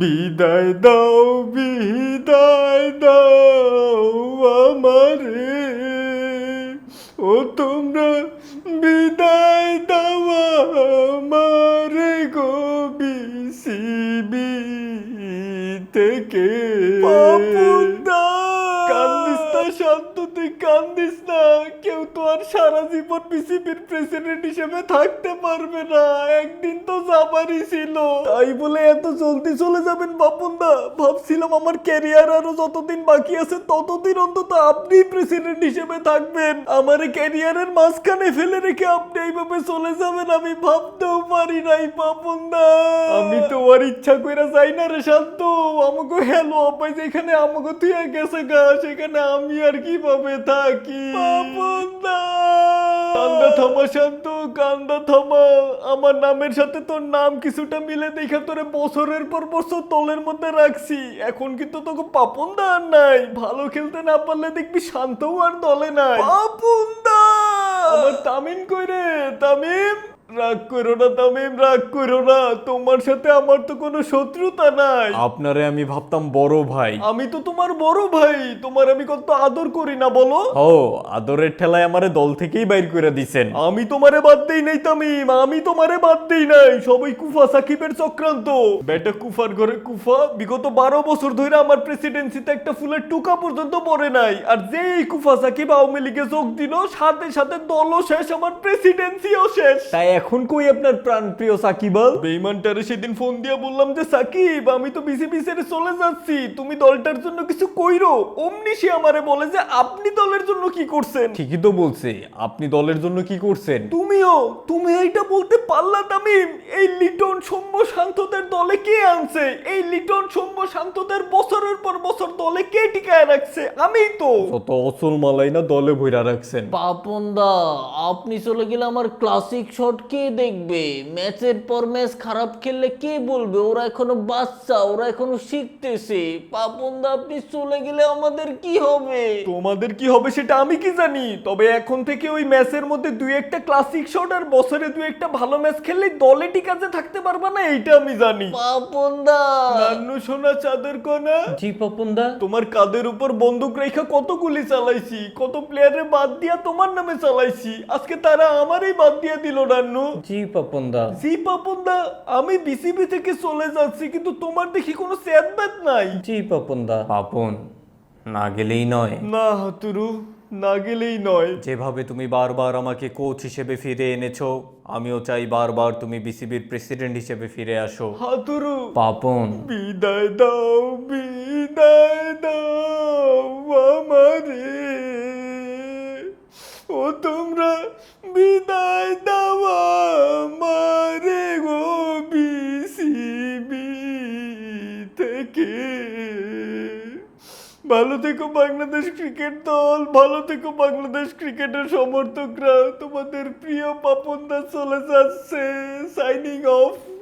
বিদায় দাও বিদায় দাও আমারে। ও তোমরা বিদায় দাও আমারে গো বিসিবি থেকে। কান্দিস শান্ত, তুই কান্দিস না। কেউ তো আর সারা জীবন বিসিবির প্রেসিডেন্ট হিসেবে থাকতে পারবে না। একদিন তো যাবারই ছিল। তাই বলে এত জলদি চলে যাবেন বাপুনদা ভাবছিলাম আমার ক্যারিয়ার আরও যতদিন বাকি আছে, ততদিন অন্তত আপনি প্রেসিডেন্ট হিসেবে থাকবেন। আমার ক্যারিয়ারের মাঝখানে ফেলে রেখে আপনি এইভাবে চলে যাবেন আমি ভাবতেও পারি নাই বাপুনদা আমি তো আর ইচ্ছা কইরা যাই না রে শান্ত। আমাকে হ্যালো আপাই যেখানে, আমাকে তুই গেছে গা। সেখানে আমি আর কীভাবে থাকি? কান্দা থামা শান্ত কান্দা থামা। আমার নামের সাথে তোর নাম কিছুটা মিলে দেখা তোরে বছরের পর বছর তলের মধ্যে রাখছি। এখন কিন্তু তোকে পাপনদা আর নাই? ভালো খেলতে না পারলে দেখবি শান্তও আর দলে নাই। পাপনদা আমার তামিম কই রে? তামিম? রাগ করো না তামিম রাগ করো না। তোমার সাথে আমার তো কোনো শত্রুতা নাই। আপনারে আমি ভাবতাম বড় ভাই। আমি তো তোমার বড় ভাই। তোমার আমি কত আদর করি না বলো? ও আদরের ঠেলায় আমারে দল থেকেই বাইর করে দিছেন। আমি তোমারে বাদ দেই নাই তামিম আমি তোমারে বাদ দেই নাই। সবাই কুফা সাকিবের চক্রান্ত। বেটা কুফার ঘরে কুফা। বিগত বারো বছর ধরে আমার প্রেসিডেন্সিতে একটা ফুলের টুকা পর্যন্ত পড়ে নাই। আর যেই কুফা সাকিব আওয়ামী লীগে যোগ দিল সাথে সাথে দলও শেষ আমার প্রেসিডেন্সিও শেষ। তাই এখন কই আপনার প্রাণপ্রিয় সাকিবাল বেইমানটারে সেদিন ফোন দিয়ে বললাম যে সাকিব আমি তো বিসিবি ছেড়ে চলে যাচ্ছি। তুমি দলটার জন্য কিছু কইরো? অমনি সে আমারে বলে যে আপনি দলের জন্য কি করছেন? ঠিকই তো বলছে। আপনি দলের জন্য কি করছেন? তুমিও তুমি এইটা বলতে পারলা তামিম এই লিটন সৌম্য শান্তদের দলে কে আনছে? এই লিটন সৌম্য শান্তদের বছরের পর বছর দলে কে টিকায় রাখছে? আমিই তো। কত অচল মালাই না দলে ভইরা রাখছেন। পাপনদা আপনি চলে গেলে আমার ক্লাসিক শট কে দেখবে? ম্যাচের পর ম্যাচ খারাপ খেললে কে বলবে? ওরা এখনও বাচ্চা ওরা এখনও শিখতেছে। পাপনদা আপনি চলে গেলে আমাদের কি হবে? তোমাদের কি হবে সেটা আমি কি জানি? তবে এখন থেকে ওই ম্যাচের মধ্যে দুই একটা ক্লাসিক শট আর বছরে দুই একটা ভালো ম্যাচ খেললে দলে টিকাতে থাকতে পারবা না? এইটা আমি জানি। পাপনদা। নান্নু সোনা চাঁদের কোনা জি পাপনদা। তোমার কাদের উপর বন্দুক রেখা কত গুলি চালাইছি কত প্লেয়ারের বাদ দিয়া তোমার নামে চালাইছি আজকে তারা আমারই বাদ দিয়া দিল নান্নু। জি পাপনদা। জি পাপনদা আমি বিসিবি থেকে চলে যাচ্ছি কিন্তু তোমার দেখি কোনো স্যাদব্যাদ নাই। জি পাপনদা। পাপন না গেলেই নয়। না হাতুরু। না গেলেই নয়। যেভাবে তুমি বারবার আমাকে কোচ হিসেবে ফিরে এনেছো আমিও চাই বারবার তুমি বিসিবির প্রেসিডেন্ট হিসেবে ফিরে আসো। হাতুরু পাপন। বিদায় দাও বিদায় দাও আমারে। ও তোমরা বিদায় দাও আমারে গো বিসিবি থেকে। ভালো থেকো বাংলাদেশ ক্রিকেট দল, ভালো থেকো বাংলাদেশ ক্রিকেটের সমর্থকরা। তোমাদের প্রিয় পাপন দাস চলে যাচ্ছে সাইনিং অফ